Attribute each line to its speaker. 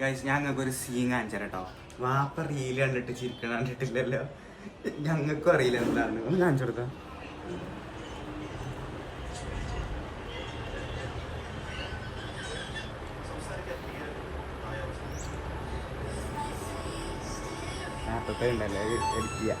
Speaker 1: Guys ഞങ്ങൾക്ക് ഒരു scene കാണിച്ചു കേട്ടോ. വാപ്പ റീൽ കണ്ടിട്ട് ചിരിക്കണ കണ്ടിട്ടില്ലല്ലോ. ഞങ്ങൾക്കും അറിയില്ല എന്താണ് ഒന്ന് കാണിച്ചു ഉണ്ടല്ലേ ഉണ്ടല്ലോ എഡിറ്റ് ചെയ്യാം.